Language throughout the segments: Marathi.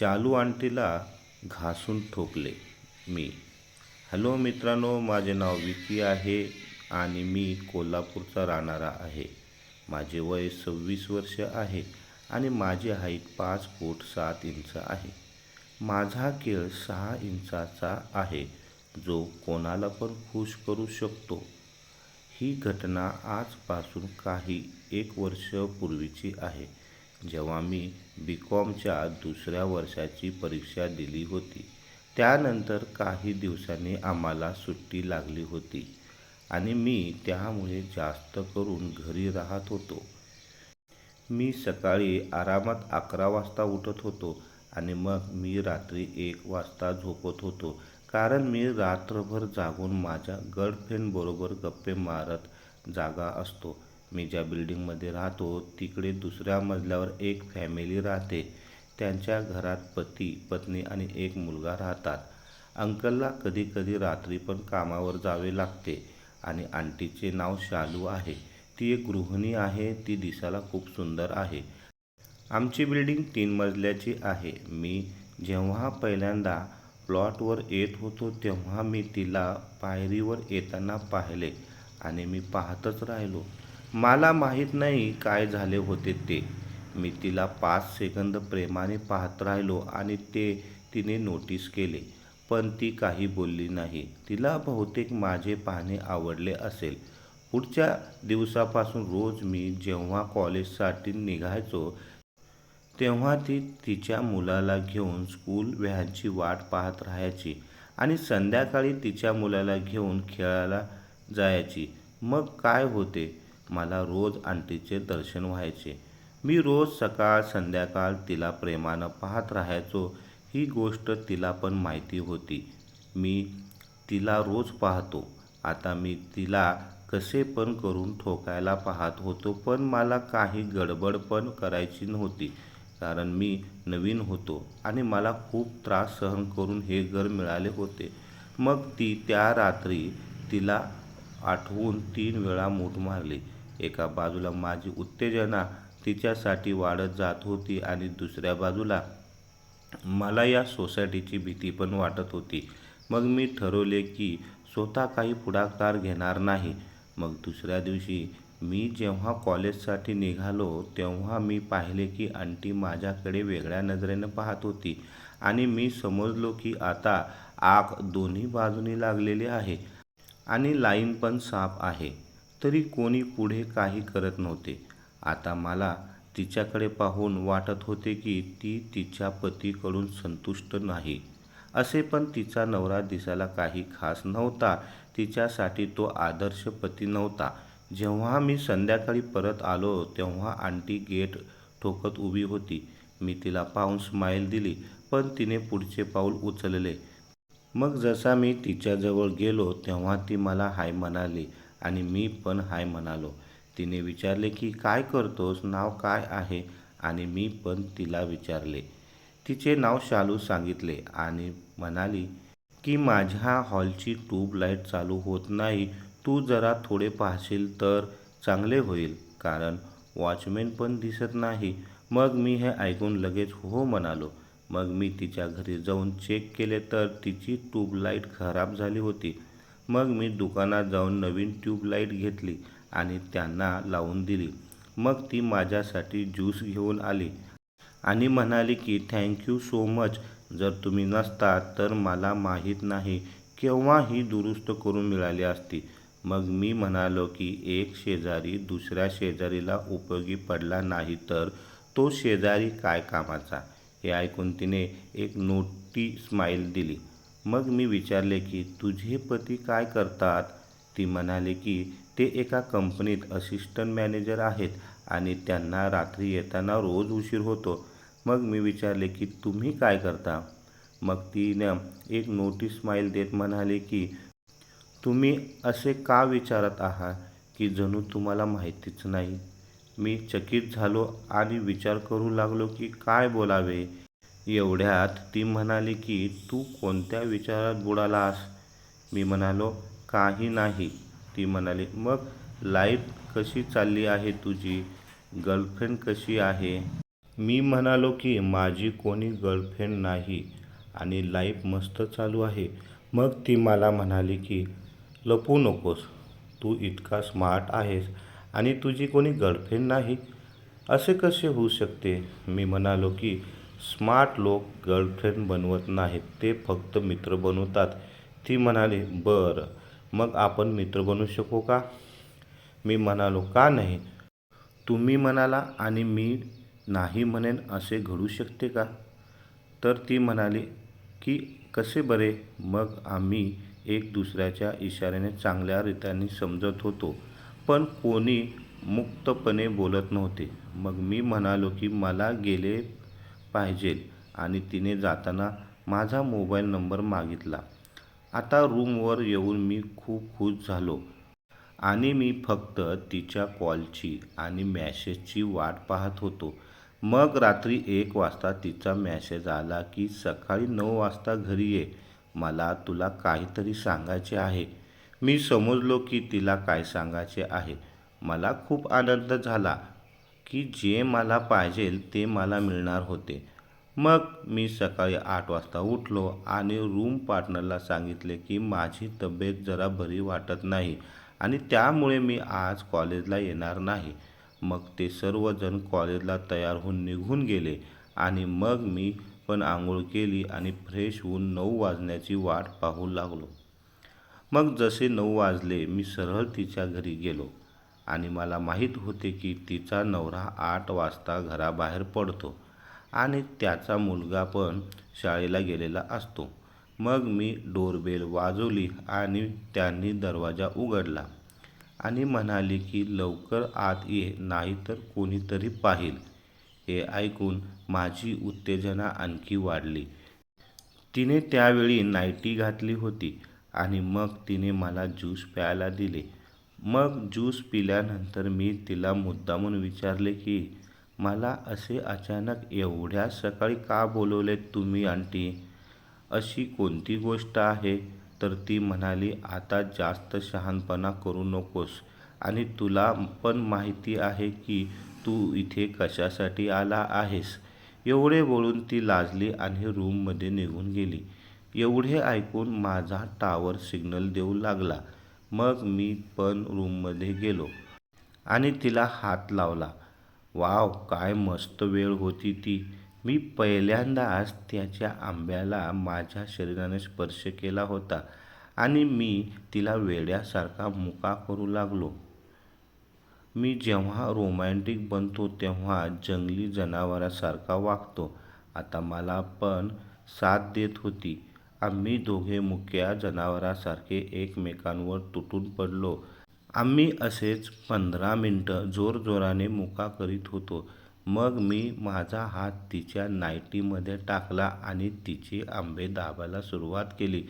शालू आंटीला घासून ठोकले मी. हॅलो मित्रांनो माझे नाव विकी आहे आणि मी कोल्हापूरचा राहणारा आहे. माझे वय सव्वीस वर्ष आहे आणि माझी हाईट पाच फूट सात इंच आहे. माझा खेळ सहा इंचाचा आहे जो कोणाला पण खुश करू शकतो. ही घटना आजपासून काही एक वर्ष पूर्वीची आहे. जेव्हा मी बी कॉमच्या दुसऱ्या वर्षाची परीक्षा दिली होती त्यानंतर काही दिवसांनी आम्हाला सुट्टी लागली होती आणि मी त्यामुळे जास्त करून घरी राहत होतो. मी सकाळी आरामात अकरा वाजता उठत होतो आणि मग मी रात्री एक वाजता झोपत होतो कारण मी रात्रभर जागून माझ्या गर्लफ्रेंडबरोबर गप्पे मारत जागा असतो. मी ज्या बिल्डिंगमध्ये राहतो तिकडे दुसऱ्या मजल्यावर एक फॅमिली राहते. त्यांच्या घरात पती पत्नी आणि एक मुलगा राहतात. अंकलला कधी कधी रात्री पण कामावर जावे लागते आणि आंटीचे नाव शालू आहे. ती एक गृहिणी आहे ती दिसायला खूप सुंदर आहे. आमची बिल्डिंग तीन मजल्याची आहे. मी जेव्हा पहिल्यांदा प्लॉटवर येत होतो तेव्हा मी तिला पायरीवर येताना पाहिले आणि मी पाहतच राहिलो. मला माहीत नाही काय झाले होते ते. मी तिला पाच सेकंद प्रेमाने पाहत राहिलो आणि ते तिने नोटीस केले पण ती काही बोलली नाही. तिला बहुतेक माझे पाहणे आवडले असेल. पुढच्या दिवसापासून रोज मी जेव्हा कॉलेजसाठी निघायचो तेव्हा ती तिच्या मुलाला घेऊन स्कूल व्हॅनची वाट पाहत राहायची आणि संध्याकाळी तिच्या मुलाला घेऊन खेळायला जायची. मग काय होते? मला रोज आंटीचे दर्शन व्हायचे. मी रोज सकाळ संध्याकाळ तिला प्रेमानं पाहत राहायचो. ही गोष्ट तिला पण माहिती होती. मी तिला रोज पाहतो. आता मी तिला कसे पण करून ठोकायला पाहत होतो पण मला काही गडबड पण करायची नव्हती कारण मी नवीन होतो आणि मला खूप त्रास सहन करून हे घर मिळाले होते. मग ती त्या रात्री तिला आठवून तीन वेळा मूठ मारली. एका बाजूला माझी उत्तेजना तिच्यासाठी वाढत जात होती आणि दुसऱ्या बाजूला मला या सोसायटीची भीती पण वाटत होती. मग मी ठरवले की स्वतः काही पुढाकार घेणार नाही. मग दुसऱ्या दिवशी मी जेव्हा कॉलेजसाठी निघालो तेव्हा मी पाहिले की आंटी माझ्याकडे वेगळ्या नजरेनं पाहत होती आणि मी समजलो की आता आग दोन्ही बाजूनी लागलेली आहे आणि लाईन पण साफ आहे. तरी कोणी पुढे काही करत नव्हते. आता मला तिच्याकडे पाहून वाटत होते की ती तिच्या पतीकडून संतुष्ट नाही. असे पण तिचा नवरा दिसायला काही खास नव्हता. तिच्यासाठी तो आदर्श पती नव्हता. जेव्हा मी संध्याकाळी परत आलो तेव्हा आंटी गेट ठोकत उभी होती. मी तिला पाहून स्माईल दिली पण तिने पुढचे पाऊल उचलले. मग जसा मी तिच्याजवळ गेलो तेव्हा ती मला हाय म्हणाली आणि मी पण हाय म्हणालो. तिने विचारले की काय करतोस? नाव काय आहे? आणि मी पण तिला विचारले. तिचे नाव शालू सांगितले आणि म्हणाली की माझ्या हॉलची ट्यूबलाईट चालू होत नाही. तू जरा थोडे पाहशील तर चांगले होईल. कारण वॉचमॅन पण दिसत नाही. मग मी हे ऐकून लगेच हो, हो म्हणालो. मग मी तिच्या घरी जाऊन चेक केले तर तिची ट्यूबलाईट खराब झाली होती. मग मी दुकानात जाऊन नवीन ट्यूबलाईट घेतली आणि त्यांना लावून दिली. मग ती माझ्यासाठी ज्यूस घेऊन आली आणि म्हणाली की थँक्यू सो मच. जर तुम्ही नसता तर मला माहीत नाही केव्हा ही दुरुस्त करून मिळाली असती. मग मी म्हणालो की एक शेजारी दुसऱ्या शेजारीला उपयोगी पडला नाही तर तो शेजारी काय कामाचा? हे ऐकून तिने एक नोटी स्माईल दिली. मग मी विचारले की तुझे पती काय करतात? ती म्हणाले की ते एका कंपनीत असिस्टंट मॅनेजर आहेत आणि त्यांना रात्री येताना रोज उशीर होतो. मग मी विचारले की तुम्ही काय करता? मग तिनं एक नोटीस स्माईल देत म्हणाले की तुम्ही असे का विचारत आहात की जणू तुम्हाला माहितीच नाही? मी चकित झालो आणि विचार करू लागलो की काय बोलावे? एवढ्यात ती म्हणाली की तू कोणत्या विचारात बुडालास मी म्हणालो काही नाही. ती म्हणाली मग लाईफ कशी चालली आहे तुझी? गर्लफ्रेंड कशी आहे? मी म्हणालो की माझी कोणी गर्लफ्रेंड नाही आणि लाईफ मस्त चालू आहे. मग ती मला म्हणाली की लपू नकोस तू इतका स्मार्ट आहेस आणि तुझी कोणी गर्लफ्रेंड नाही असे कसे होऊ शकते? मी म्हणालो की स्मार्ट लोक गर्लफ्रेंड बनवत नाहीत ते फक्त मित्र बनवतात. ती म्हणाली बरं मग आपण मित्र बनू शकू का? मी म्हणालो का नाही? तुम्ही म्हणाला आणि मी नाही म्हणेन असे घडू शकते का? तर ती म्हणाली की कसे बरे? मग आम्ही एक दुसऱ्याच्या इशाऱ्याने चांगल्या रीतीने समजत होतो पण कोणी मुक्तपणे बोलत नव्हते. मग मी म्हणालो की मला गेले पाहिजे. आणि तिने जाताना माझा मोबाईल नंबर मागितला. आता रूमवर येऊन मी खूप खुश झालो. आणि मी फक्त तिच्या कॉलची आणि मॅसेजची वाट पाहत होतो. मग रात्री एक वाजता तिचा मॅसेज आला की सकाळी नऊ वाजता घरी ये. मला तुला काहीतरी सांगायचे आहे. मी समजलो की तिला काय सांगायचे आहे. मला खूप आनंद झाला. की जे मला पाहिजे ते मला मिळणार होते. मग मी सकाळी आठ वाजता उठलो आणि रूम पार्टनरला सांगितले की माझी तब्येत जरा बरी वाटत नाही आणि त्यामुळे मी आज कॉलेजला येणार नाही. मग ते सर्वजण कॉलेजला तयार होऊन निघून गेले आणि मग मी पण आंघोळ केली आणि फ्रेश होऊन नऊ वाजण्याची वाट पाहू लागलो. मग जसे नऊ वाजले मी सरळ तिच्या घरी गेलो. आणि मला माहीत होते की तिचा नवरा आठ वाजता घराबाहेर पडतो आणि त्याचा मुलगा पण शाळेला गेलेला असतो. मग मी डोरबेल वाजवली आणि त्यांनी दरवाजा उघडला आणि म्हणाली की लवकर आत ये नाहीतर कोणीतरी पाहिल. हे ऐकून माझी उत्तेजना आणखी वाढली. तिने त्यावेळी नाईटी घातली होती आणि मग तिने मला ज्यूस प्यायला दिले. मग ज्यूस पिल्यानंतर मी तिला मुद्दामून विचारले की मला असे अचानक एवढ्या सकाळी का बोलवले तुम्ही आंटी? अशी कोणती गोष्ट आहे? तर ती म्हणाली आता जास्त शहाणपणा करू नकोस आणि तुला पण माहिती आहे की तू इथे कशासाठी आला आहेस. एवढे बोलून ती लाजली आणि रूममध्ये निघून गेली. एवढे ऐकून माझा टावर सिग्नल देऊ लागला. मग मी पण रूममध्ये गेलो. आणि तिला हात लावला. वाव काय मस्त वेळ होती ती. मी पहिल्यांदाच त्याच्या आंब्याला माझ्या शरीराने स्पर्श केला होता आणि मी तिला वेड्यासारखा मुका करू लागलो. मी जेव्हा रोमॅन्टिक बनतो तेव्हा जंगली जनावरासारखा वागतो. आता मला पण साथ देत होती. आम्ही दोघे मुक्या जनावरासारखे एकमेकांवर तुटून पडलो. आम्ही असेच पंधरा मिनटं जोरजोराने मुका करीत होतो. मग मी माझा हात तिच्या नाईटीमध्ये टाकला आणि तिचे आंबे दाबायला सुरुवात केली.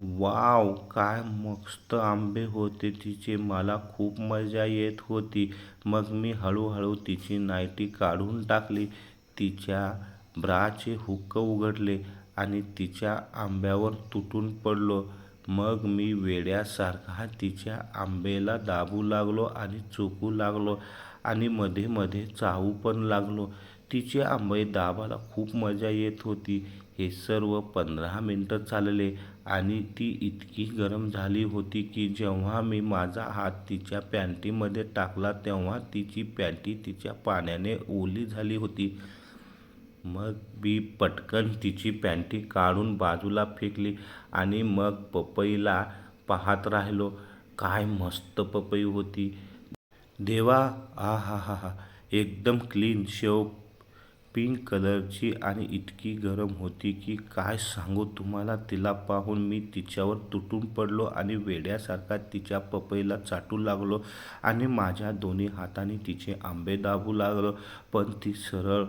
वाव काय मस्त आंबे होते तिचे. मला खूप मजा येत होती. मग मी हळूहळू तिची नाईटी काढून टाकली. तिच्या ब्राचे हुक्क उघडले. आणि तिच्या आंब्यावर तुटून पडलो. मग मी वेड्यासारखा तिच्या आंब्याला दाबू लागलो आणि चुकू लागलो आणि मध्ये मध्ये चावू पण लागलो. तिचे आंबे दाबायला खूप मजा येत होती. हे सर्व पंधरा मिनटं चालले आणि ती इतकी गरम झाली होती की जेव्हा मी माझा हात तिच्या पॅन्टीमध्ये टाकला तेव्हा तिची पॅन्टी तिच्या पाण्याने ओली झाली होती. मग मी पटकन तिची पॅन्टी काढून बाजूला फेकली आणि मग पपईला पाहत राहिलो काय मस्त पपई होती. देवा आ हा हा हा एकदम क्लीन शेव पिंक कलरची आणि इतकी गरम होती की काय सांगू तुम्हाला तिला पाहून मी तिच्यावर तुटून पडलो आणि वेड्यासारखा तिच्या पपईला चाटू लागलो आणि माझ्या दोन्ही हाताने तिचे आंबे दाबू लागलो. पण ती सरळ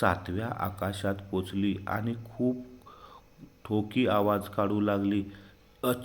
सातव्या आकाशात पोचली आणि खूप ठोकी आवाज काढू लागली. अच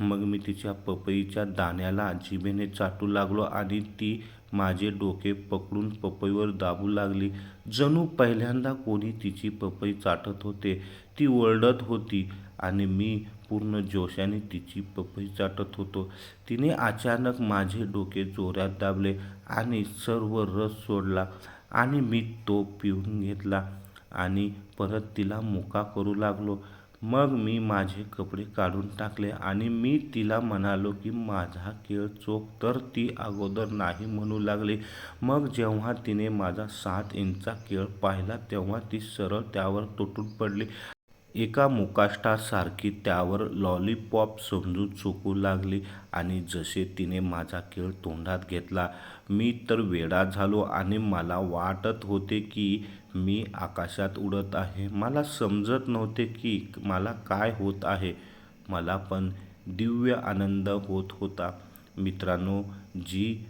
मग मी तिच्या पपईच्या दाण्याला जिभेने चाटू लागलो आणि ती माझे डोके पकडून पपईवर दाबू लागली. जणू पहिल्यांदा कोणी तिची पपई चाटत होते. ती ओरडत होती आणि मी पूर्ण जोशाने तिची पपई चाटत होतो. तिने अचानक माझे डोके जोरात दाबले आणि सर्व रस सोडला. आणि मी तो पिऊन घेतला आणि परत तिला मुका करू लागलो. मग मी माझे कपडे काढून टाकले आणि मी तिला म्हणालो की माझा केळ चोख तर ती अगोदर नाही म्हणू लागली. मग जेव्हा तिने माझा सात इंचचा केळ पाहिला तेव्हा ती सरळ त्यावर तुटून पडली. एका मुकाष्टासारखी त्यावर लॉलीपॉप समजून चुकू लागली आणि जसे तिने माझा केळ तोंडात घेतला मी तर वेडा झालो आणि मला वाटत होते की मी आकाशात उडत आहे. मला समजत नव्हते की मला काय होत आहे. मला पण दिव्य आनंद होत होता. मित्रांनो जी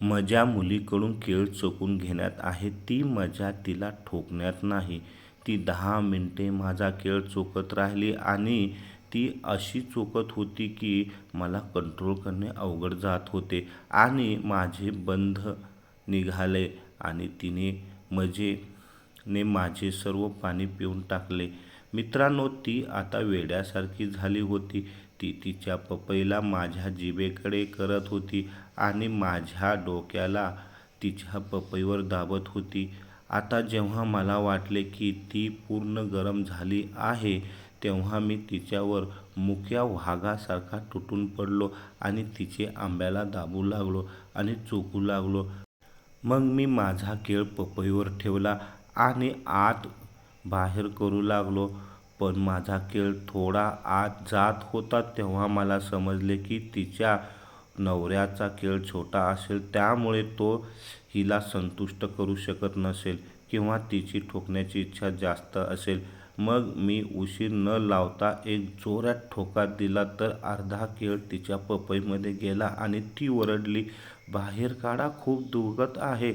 मजा मुलीकडून खेळ चोकून घेण्यात आहे ती मजा तिला ठोकण्यात नाही. ती दहा मिनटे माझा खेळ चोकत राहिली आणि ती अशी चोखत होती की मला कंट्रोल करणे अवघड जात होते. आणि माझे बंध निघाले आणि तिने मजेने माझे सर्व पाणी पिऊन टाकले. मित्रांनो ती आता वेड्यासारखी झाली होती. ती तिच्या पपईला माझ्या जिभेकडे करत होती आणि माझ्या डोक्याला तिच्या पपईवर दाबत होती. आता जेव्हा मला वाटले की ती पूर्ण गरम झाली आहे तेव्हा मी तिच्यावर मुक्या वाघासारखा तुटून पडलो आणि तिचे आंब्याला दाबू लागलो आणि चोकू लागलो. मग मी माझा केळ पपईवर ठेवला आणि आत बाहेर करू लागलो. पण माझा केळ थोडा आत जात होता तेव्हा मला समजले की तिच्या नवऱ्याचा केळ छोटा असेल त्यामुळे तो हिला संतुष्ट करू शकत नसेल किंवा तिची ठोकण्याची इच्छा जास्त असेल. मग मी उशीर न लावता एक जोरात ठोका दिला तर अर्धा केळ तिच्या पपईमध्ये गेला आणि ती ओरडली बाहेर काढा खूप दुखत आहे.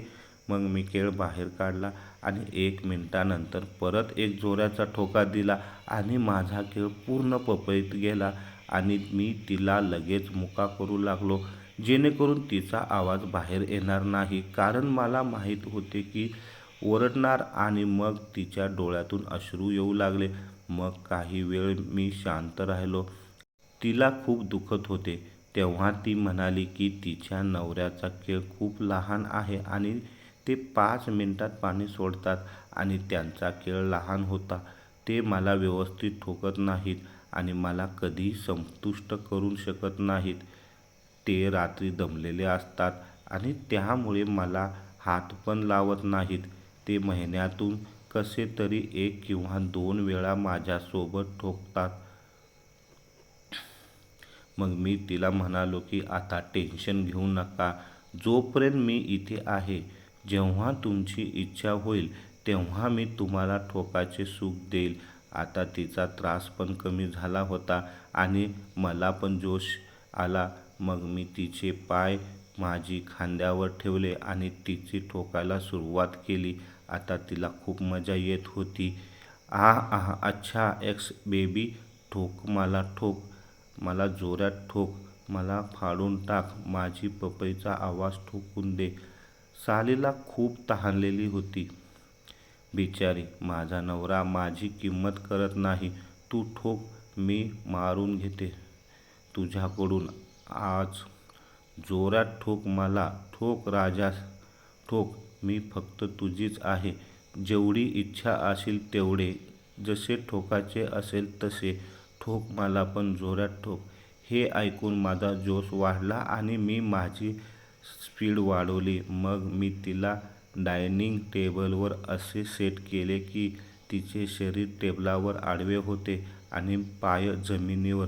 मग मी केळ बाहेर काढला आणि एक मिनटानंतर परत एक जोराचा ठोका दिला आणि माझा केळ पूर्ण पपईत गेला आणि मी तिला लगेच मुका करू लागलो जेणेकरून तिचा आवाज बाहेर येणार नाही. कारण मला माहीत होते की ओरडणार आणि मग तिच्या डोळ्यातून अश्रू येऊ लागले. मग काही वेळ मी शांत राहिलो. तिला खूप दुखत होते. तेव्हा ती म्हणाली की तिच्या नवऱ्याचा खेळ खूप लहान आहे आणि ते पाच मिनटात पाणी सोडतात आणि त्यांचा खेळ लहान होता. ते मला व्यवस्थित ठोकत नाहीत आणि मला कधीही संतुष्ट करू शकत नाहीत. ते रात्री दमलेले असतात आणि त्यामुळे मला हात पण लावत नाहीत. ते महिन्यातून कसे तरी एक किंवा दोन वेळा माझ्यासोबत ठोकतात. मग मी तिला म्हणालो की आता टेन्शन घेऊ नका. जोपर्यंत मी इथे आहे जेव्हा तुमची इच्छा होईल तेव्हा मी तुम्हाला ठोकाचे सुख देईल. आता तिचा त्रास पण कमी झाला होता आणि मला पण जोश आला. मग मी तिचे पाय माझी खांद्यावर ठेवले आणि तिची ठोकायला सुरुवात केली. आता तिला खूप मजा येत होती. आह आह अच्छा एक्स बेबी ठोक मला ठोक. मला जोरात ठोक. मला फाडून टाक. माझी पपईचा आवाज ठोकून दे. सालीला खूप तहानलेली होती. बिचारी माझा नवरा माझी किंमत करत नाही. तू ठोक मी मारून घेते. तुझ्याकडून आज जोरात ठोक मला. ठोक राजा ठोक. मी फक्त तुझीच आहे. जेवढी इच्छा असेल तेवढे. जसे ठोकाचे असेल तसे. ठोक मला पण जोरात ठोक. हे ऐकून माझा जोश वाढला आणि मी माझी स्पीड वाढवली. मग मी तिला डायनिंग टेबलवर असे सेट केले की तिचे शरीर टेबलावर आडवे होते आणि पाय जमिनीवर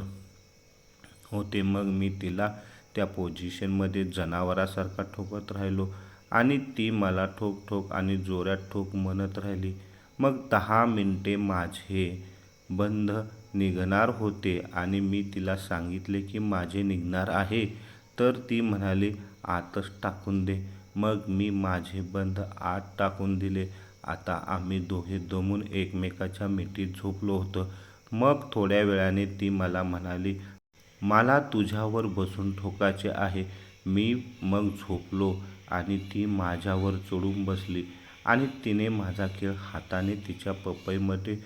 होते. मग मी तिला त्या पोझिशनमध्ये जनावरासारखा ठोकत राहिलो. आणि ती मला ठोक ठोक आणि जोरात ठोक म्हणत राहिली. मग दहा मिनटे माझे बंध निघणार होते आणि मी तिला सांगितले की माझे निघणार आहे. तर ती म्हणाली आतच टाकून दे. मग मी माझे बंध आत टाकून दिले. आता आम्ही दोघे दमून एकमेकाच्या मिठीत झोपलो होतो. मग थोड्या वेळाने ती मला म्हणाली मला तुझ्यावर बसून ठोकायचे आहे. मी मग झोपलो. आणि ती माझ्यावर चढून बसली. आणि तिने माझा खेळ हाताने तिच्या पपईमध्ये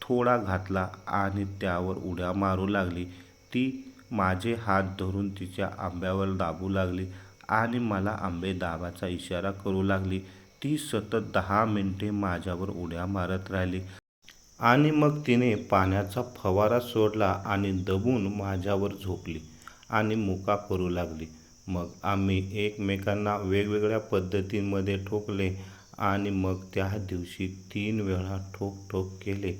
थोडा घातला आणि त्यावर उड्या मारू लागली. ती माझे हात धरून तिच्या आंब्यावर दाबू लागली आणि मला आंबे दाबाचा इशारा करू लागली. ती सतत दहा मिनिटे माझ्यावर उड्या मारत राहिली. आणि मग तिने पाण्याचा फवारा सोडला आणि दबून माझ्यावर झोपली आणि मुका करू लागली. मग आम्ही एकमेकांना वेगवेगळ्या पद्धतींमध्ये ठोकले आणि मग त्या दिवशी तीन वेळा ठोक ठोक केले.